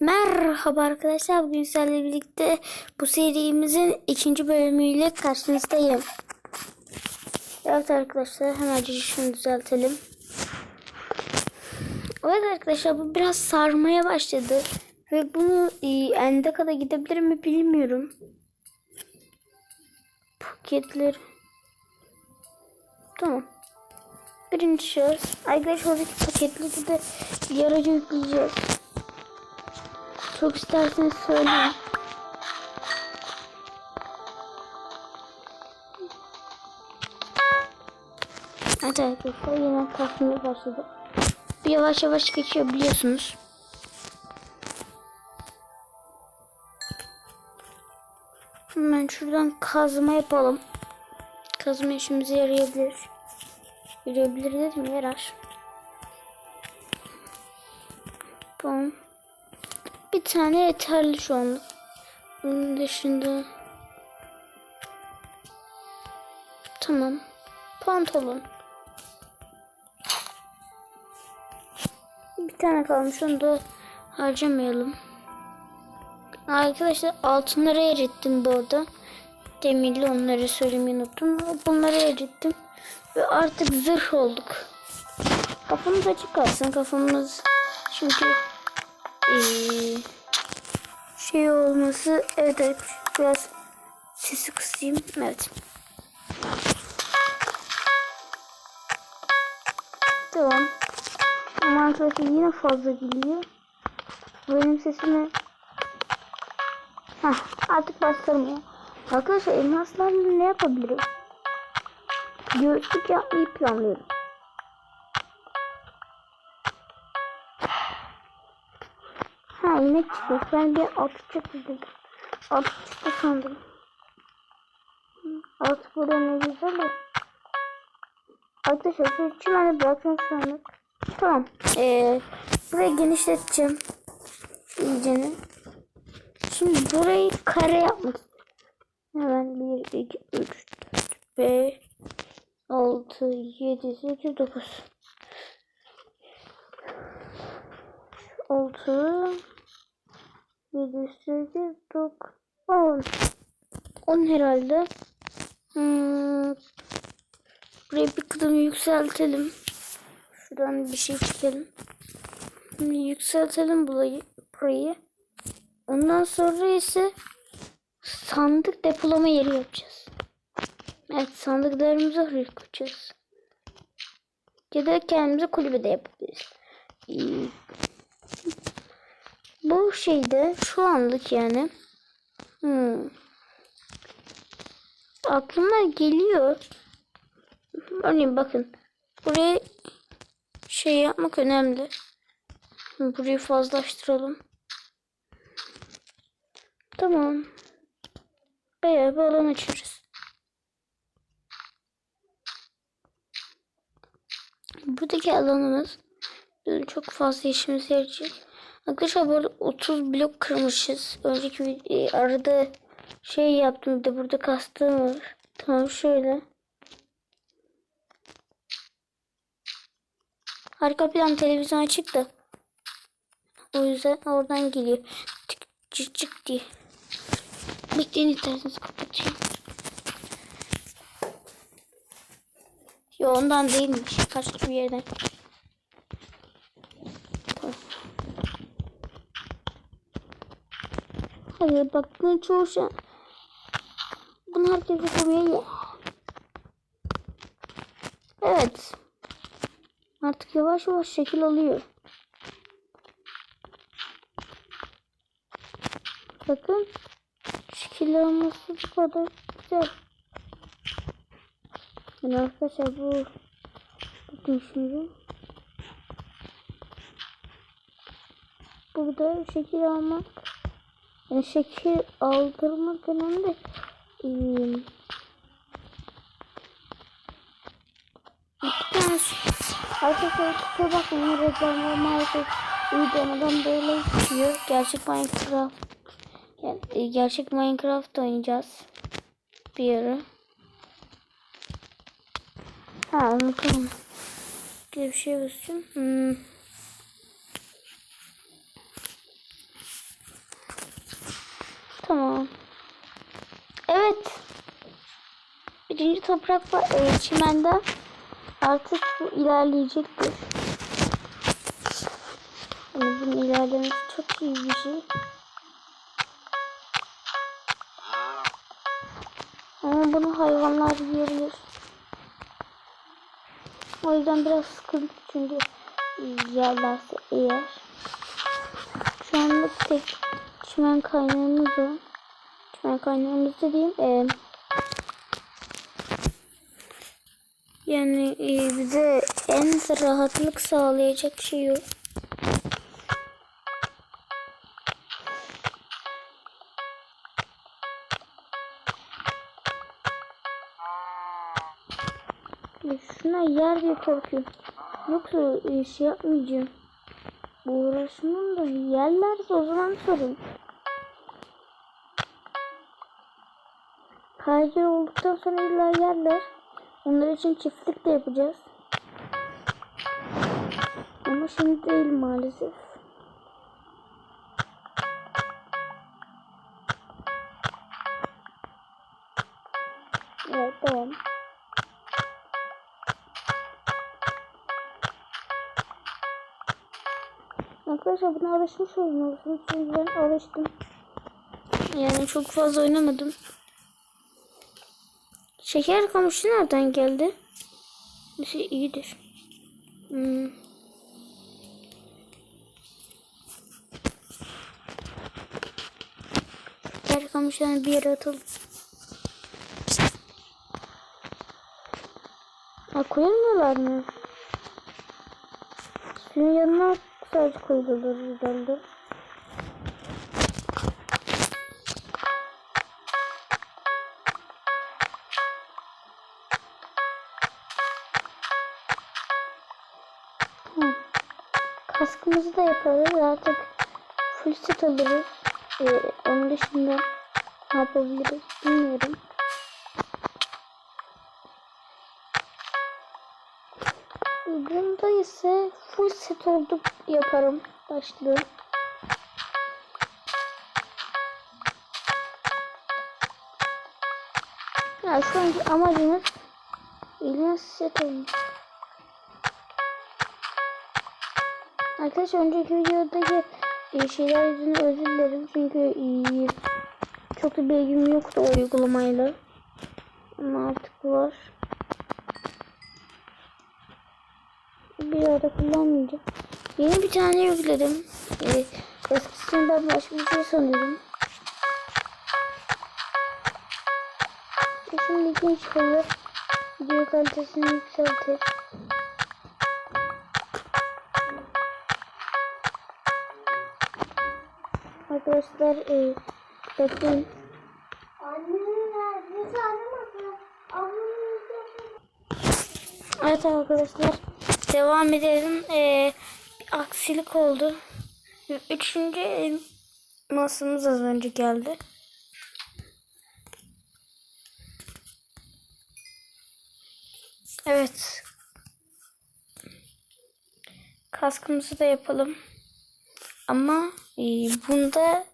Merhaba arkadaşlar. Bugün sizlerle birlikte bu serimizin ikinci bölümüyle karşınızdayım. Evet arkadaşlar hemen şunu düzeltelim. Evet arkadaşlar bu biraz sarmaya başladı. Ve bunu e, ende kadar gidebilir mi bilmiyorum. Paketler. Tamam. Birinci şahıs. Arkadaşlar oradaki paketleri de bir yükleyeceğiz. Çok isterseniz söyleyin. Evet arkadaşlar yine kalkmaya başladı. Bir yavaş yavaş geçiyor biliyorsunuz. Hemen şuradan kazma yapalım. Kazma işimize yarayabilir. Yarayabilir dedim yarar. Tane yeterli şu anlık. Bunun dışında Tamam. Pantolon. Bir tane kalmış onu da harcamayalım. Arkadaşlar altınları erittim bu arada. Demirli onları söylemeyi unuttum. Bunları erittim. Ve artık zırh olduk. Kafamız açık kalsın. Kafamız çünkü ee, şey olması evet evet. Biraz sesi kısayım evet. Tamam. Ama arkadaşlar yine fazla geliyor benim sesimi Heh, artık bastırmıyor arkadaşlar elmaslarla ne yapabilirim? Göğüslük yapmayı planlıyorum Ha inek çıkmış. Ben bir at çıktı dedim. At çıktı sandım. At burada ne güzel. Arkadaşlar şu çimeni bırakın sandık. Tamam. Ee, burayı genişleteceğim. İyicene. Şimdi burayı kare yapmak Hemen 1, 2, 3, 4, 5, 6, 7, 8, 9. 6 7 8 9 10 10 herhalde. Hmm. Burayı bir kadın yükseltelim. Şuradan bir şey çekelim. Şimdi yükseltelim burayı. burayı. Ondan sonra ise sandık depolama yeri yapacağız. Evet sandıklarımızı oraya koyacağız. Ya da kendimize kulübe de yapabiliriz. Bu şeyde şu anlık yani hmm, aklıma geliyor. Örneğin bakın buraya şey yapmak önemli. Burayı fazlaştıralım. Tamam. Bayağı bir alan açıyoruz. Buradaki alanımız çok fazla işimize yarayacak. Arkadaşlar bu arada 30 blok kırmışız. Önceki e, arada şey yaptım de burada kastığım var. Tamam şöyle. Arka plan televizyon açık da. O yüzden oradan geliyor. Tık cık cık diye. Bekleyin isterseniz kapatayım. Yo ondan değilmiş. Kaçtı bir yerden. Hayır bak bu çoğu şey. Bunu herkes yapamıyor. Evet. Artık yavaş yavaş şekil alıyor. Bakın. Şekil alması bu kadar güzel. Yani arkadaşlar bu bakın şimdi. Burada şekil almak yani şekil aldırmak önemli. Ee, iki tane arkadaşlar kusura bakmayın reklamlar maalesef uygulamadan böyle çıkıyor. Gerçek Minecraft yani, e, gerçek Minecraft oynayacağız bir ara. Ha unutalım. Bir şey basayım. Hmm. Tamam. Evet. Birinci toprak var. E, çimenden artık bu ilerleyecektir. Yani bunun ilerlemesi çok iyi bir şey. Ama bunu hayvanlar yiyebilir. O yüzden biraz sıkıntı çünkü yerlerse eğer. Şu anlık tek çimen kaynağımız var. Çimen kaynağımız dediğim e, yani e, bize en rahatlık sağlayacak şey o. Şuna yer diye korkuyorum. Yoksa e, şey yapmayacağım. Uğraşmam da yerlerse o zaman sorun. Kaycı olduktan sonra illa yerler. Onlar için çiftlik de yapacağız. Ama şimdi değil maalesef. Evet devam. Arkadaşlar buna alışmış olmalısınız. Çünkü ben alıştım. Yani çok fazla oynamadım. Şeker kamışı nereden geldi? Neyse iyidir. Hmm. Şeker kamışlarını bir yere atalım. Ha koyamıyorlar mı? Suyun yanına sadece koyulur. Kaskımızı da yaparız artık full set alırız. Ee, onun dışında ne yapabiliriz bilmiyorum. Bunda ise full set olduk yaparım başlığı. Ya şu anki amacımız İlyas set olmuş. Arkadaşlar önceki videodaki e, şeyler yüzünden özür dilerim çünkü e, çok da bilgim yoktu o uygulamayla. Ama artık var. Bir arada kullanmayacağım. Yeni bir tane yükledim. Ee, eskisini ben başka bir şey sanıyordum. E Şimdi ilginç kalır. Video kalitesini yükseltir. Arkadaşlar e, bekleyin. Evet arkadaşlar devam edelim. Bir aksilik oldu. Üçüncü masamız az önce geldi. Evet. Kaskımızı da yapalım. Ama e, bunda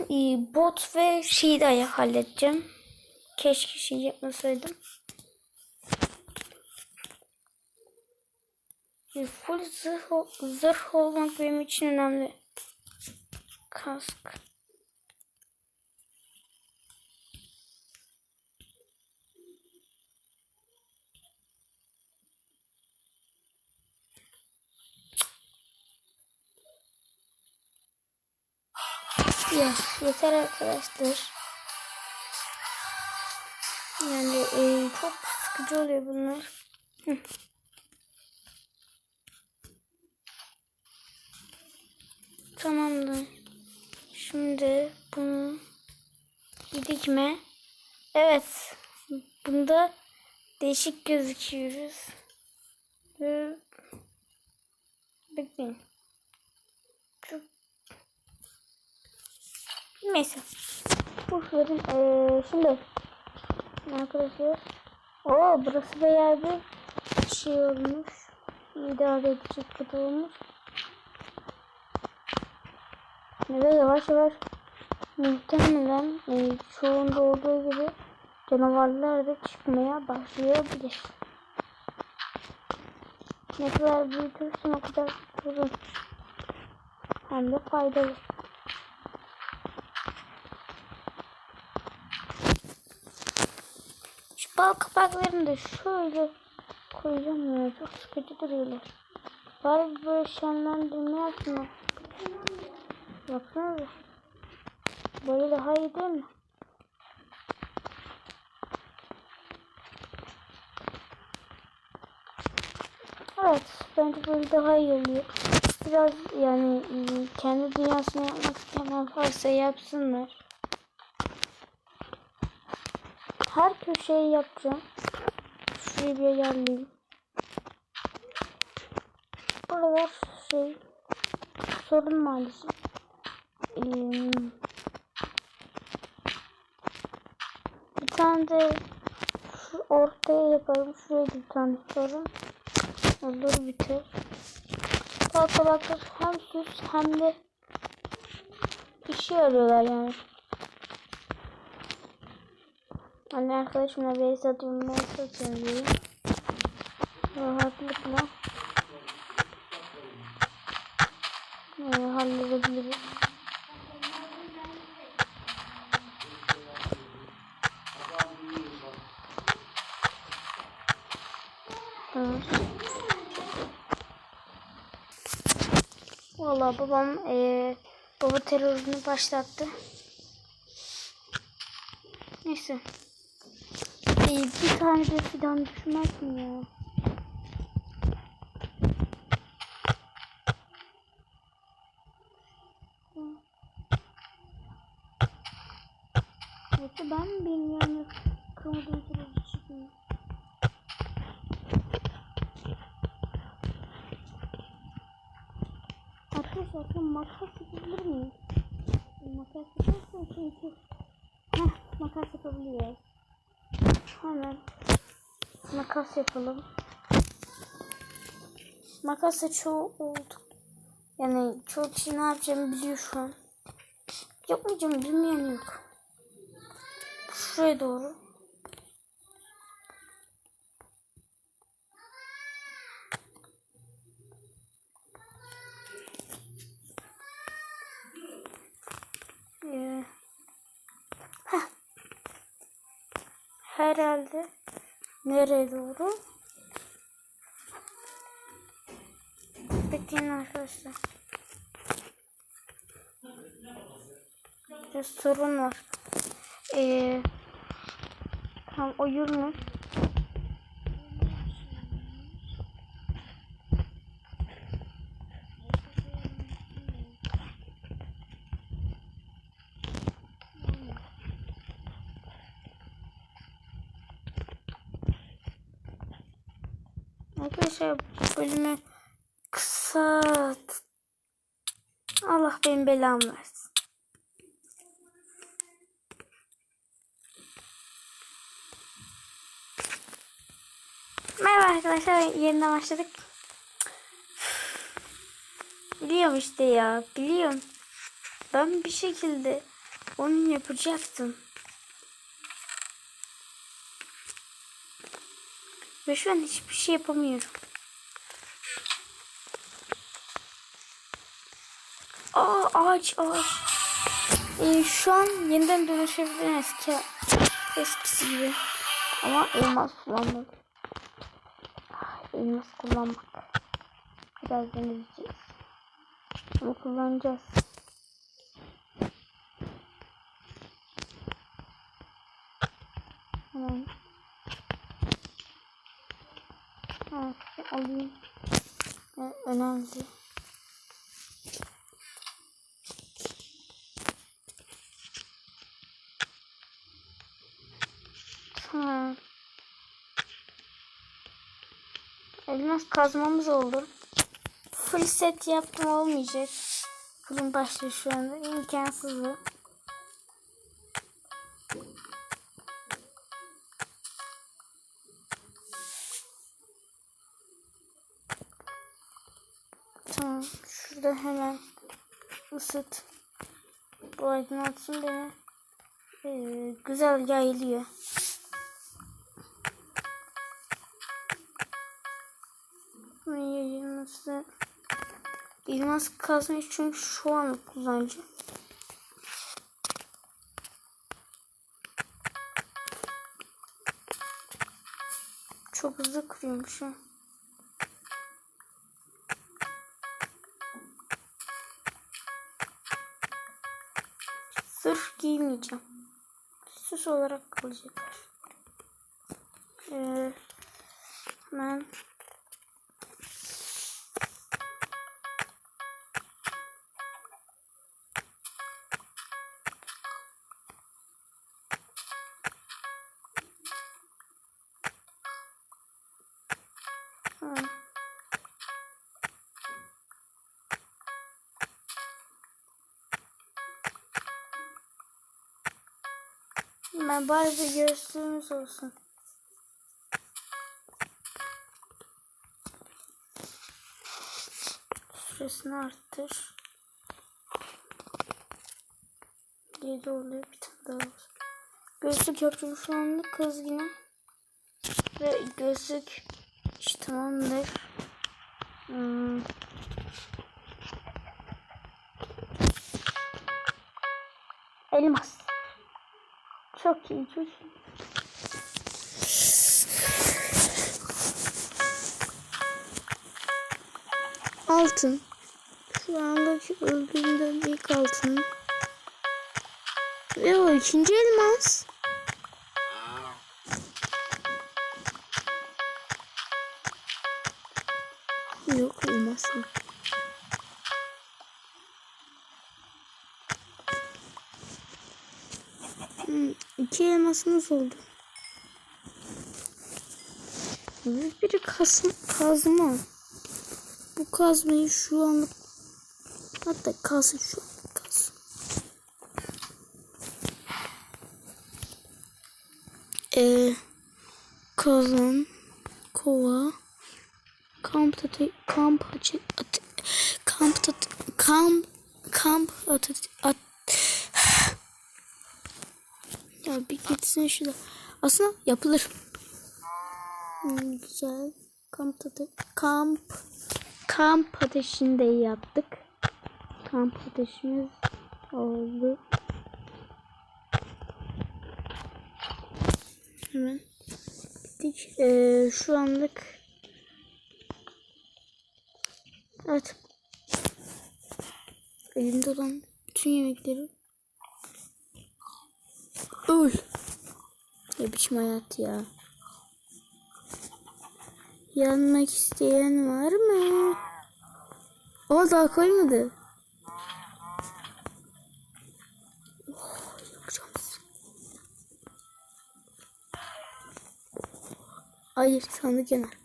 e, bot ve şeyi de halledeceğim. Keşke şey yapmasaydım. E, full zırh, zırh olmak benim için önemli. Kask. Yeter arkadaşlar. Yani e, çok sıkıcı oluyor bunlar. Tamamdır. Şimdi bunu bir dikme. Evet. Bunda değişik gözüküyoruz. Bekleyin. Neyse. Boş verin. Ee, şimdi arkadaşlar. Oo burası bayağı bir şey olmuş. İdare edecek kadar olmuş. Ve yavaş yavaş muhtemelen e, çoğunda olduğu gibi canavarlar da çıkmaya başlayabilir. Ne kadar büyütürsen o kadar uzun. Hem de faydalı. Bal kapaklarını da şöyle koyacağım ya. Çok sıkıcı duruyorlar. Bari böyle şenlendirme yapma. Baksana. Böyle daha iyi değil mi? Evet, bence böyle daha iyi oluyor. Biraz yani kendi dünyasını yapmak isteyen varsa yapsınlar. Her köşeyi yapacağım. Şurayı bir ayarlayayım. Buralar şey sorun maalesef. Ee, bir tane de şu ortaya yapalım. Şuraya bir tane sorun. Olur biter. Balkalaklar hem süs hem de işe yarıyorlar yani. Anne arkadaşımla ben satıyorum diye. Rahatlıkla e, halledebiliriz. Evet. Valla babam eee baba terörünü başlattı. Neyse. Ee, bir tane de fidan düşmez mi ya? Yoksa ben mi bilmiyorum? Kırmızı terörü çıkmıyor. Arkadaşlar ben makas yapabilir miyim? Makas yaparsam çünkü Heh, makas yapabiliyoruz. Hemen makas yapalım. Makasla çoğu oldu. Yani çoğu kişi ne yapacağımı biliyor şu an. Yapmayacağım bilmeyen yok. Şuraya doğru. Ee, Herhalde nereye doğru? Bekleyin arkadaşlar. Bir sorun var. Ee, tam o yürümüş. Arkadaşlar bölümü kısa Allah benim belamı versin. Merhaba arkadaşlar yeniden başladık. Biliyorum işte ya biliyorum. Ben bir şekilde onu yapacaktım. Ve şu an hiçbir şey yapamıyorum. Aa ağaç ağaç. Ee, şu an yeniden dönüşebilirim eski eskisi gibi. Ama elmas kullanmadım. Ah, Elmas kullanmak. Biraz deneyeceğiz. Ama kullanacağız. Hemen. Evet, alayım. Evet, önemli. Tamam. Elmas kazmamız oldu. Full set yaptım olmayacak. Full'un başlığı şu anda. imkansız. Tamam. Şurada hemen ısıt. Bu aydınlatsın beni. Ee, güzel yayılıyor. Yayılması İlmaz kazmayı çünkü şu an kullanıcı. Çok hızlı kırıyormuş ha. Giymeyeceğim. Süs olarak kalacaklar. Ee, hemen Ben bari bir olsun. Süresini arttır. 7 oluyor bir tane daha var. Gözlük yapacağım şu anda kız yine. Ve gözlük işte tamamdır. Hmm. Elmas. Çok iyi. Altın. Şu andaki öldüğümden ilk altın. Ve o ikinci elmas. Elmasımız oldu. Ve biri kasım, kazma. Bu kazmayı şu anlık hatta kalsın şu anlık kalsın. Ee, kazan, kova, kamp tatı, kamp açı, at, kamp tatı, kamp, kamp atı, at, ya bir gitsin şurada. Aslında yapılır. Hmm, güzel. Kamp tatı, kamp, kamp ateşini de yaptık. Kamp ateşimiz oldu. Hemen gittik. Ee, şu anlık evet elimde olan bütün yemekleri öl ne biçim hayat ya yanmak isteyen var mı o daha koymadı oh, yakacağım. Hayır sandık yanar.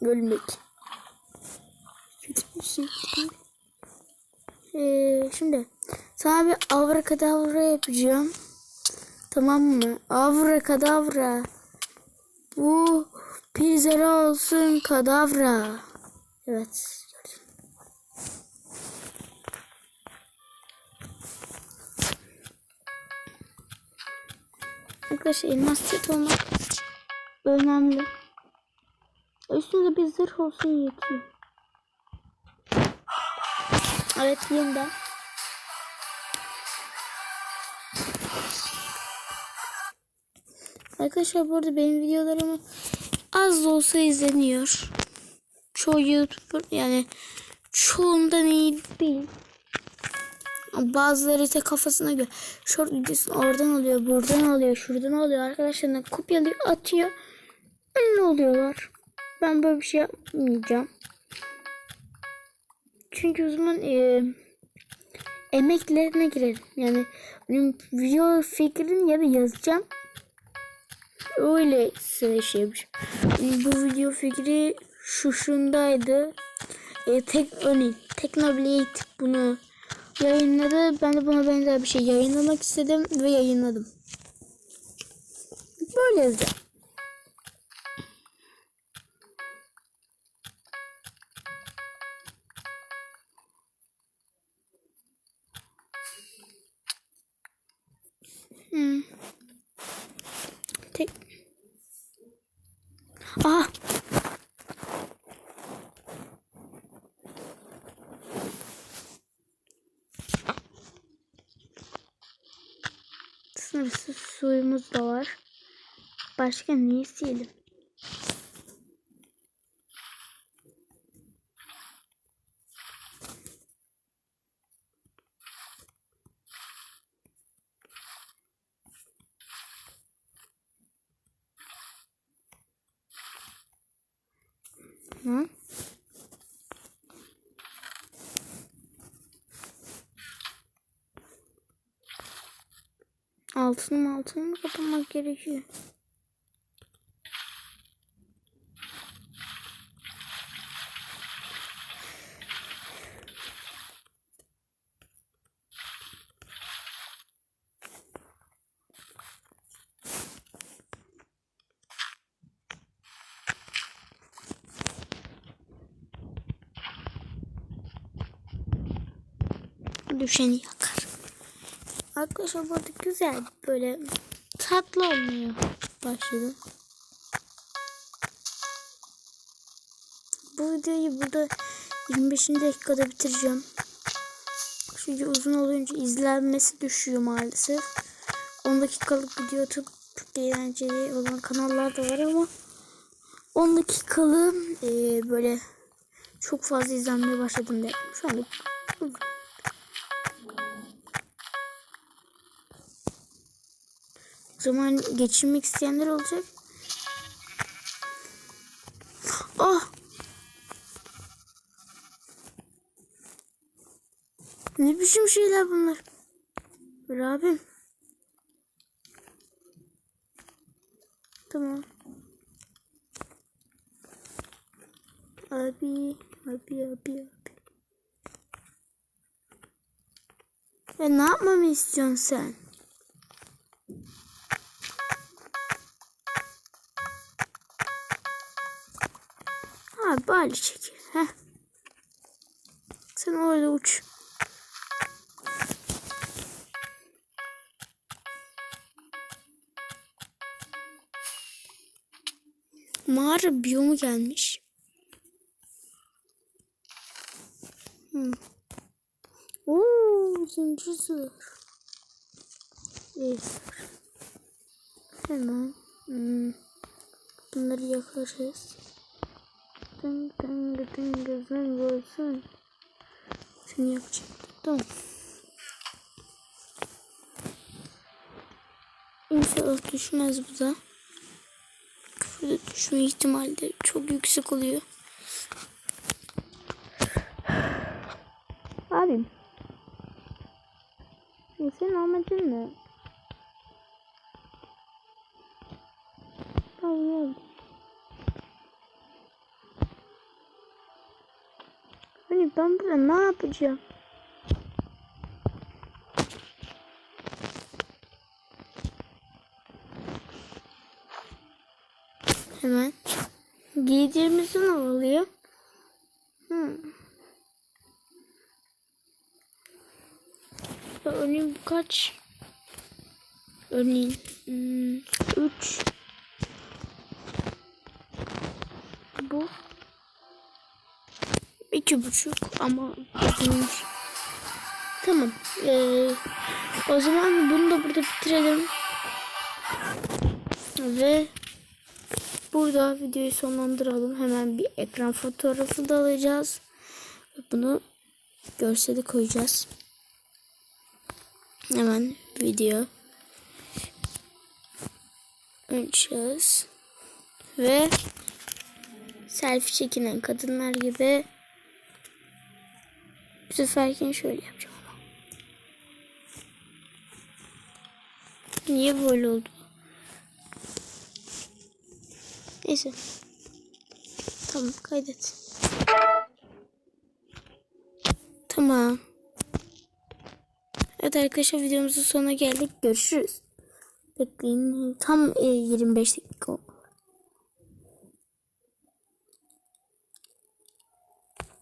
Ölmek. Kötü bir şey. Ee, şimdi sana bir avrakadavra yapacağım. Tamam mı? Avrakadavra. Bu pizzara olsun kadavra. Evet. Arkadaşlar elmas set olmak önemli. Üstünde bir zırh olsun yetiyor. Evet yeniden. Arkadaşlar burada benim videolarım az da olsa izleniyor. Çoğu YouTuber yani çoğundan iyi değil. Bazıları ise kafasına göre short videosunu oradan alıyor, buradan alıyor, şuradan alıyor. Arkadaşlarına kopyalıyor, atıyor. Ünlü oluyorlar. Ben böyle bir şey yapmayacağım. Çünkü o zaman e, emeklerine girerim. Yani benim video fikrini ya da yazacağım. Öyle size şey. Bu video fikri şu şundaydı. E, tek örneğin Teknoblade bunu yayınladı. Ben de buna benzer bir şey yayınlamak istedim ve yayınladım. Böyle Sınırsız suyumuz da var. Başka ne? Gerekiyor? Düşeni yakar. Arkadaşlar burada güzel böyle tatlı olmuyor başladı. Bu videoyu burada 25. dakikada bitireceğim. Çünkü uzun olunca izlenmesi düşüyor maalesef. 10 dakikalık video atıp eğlenceli olan kanallar da var ama 10 dakikalı e, böyle çok fazla izlenmeye başladım de. Şu anda zaman geçirmek isteyenler olacak. Oh! Ne biçim şeyler bunlar? Dur abim. Tamam. Abi, abi, abi, abi. Ya ne yapmamı istiyorsun sen? Ha bari çekil. Heh. Sen orada uç. Mağara biyomu gelmiş. Hmm. Oo, zincir zırh. Evet. Hemen hmm. bunları yakarız. Dın dın dın olsun. Seni yapacağım. Tamam. İnşallah düşmez bu da. Şurada düşme ihtimali çok yüksek oluyor. Abim. Senin amacın ne? Hani ben burada ne yapacağım? Hemen. Giydiğimizde ne oluyor? Hmm. Örneğin bu kaç? Örneğin hmm, üç. Bu iki buçuk ama uzunmuş. Tamam. Ee, o zaman bunu da burada bitirelim. Ve burada videoyu sonlandıralım. Hemen bir ekran fotoğrafı da alacağız. Bunu görseli koyacağız. Hemen video açacağız. Ve selfie çekinen kadınlar gibi bu seferkini şöyle yapacağım. Niye böyle oldu? Neyse. Tamam kaydet. Tamam. Evet arkadaşlar videomuzun sonuna geldik. Görüşürüz. Bekleyin. Tam e, 25 dakika oldu.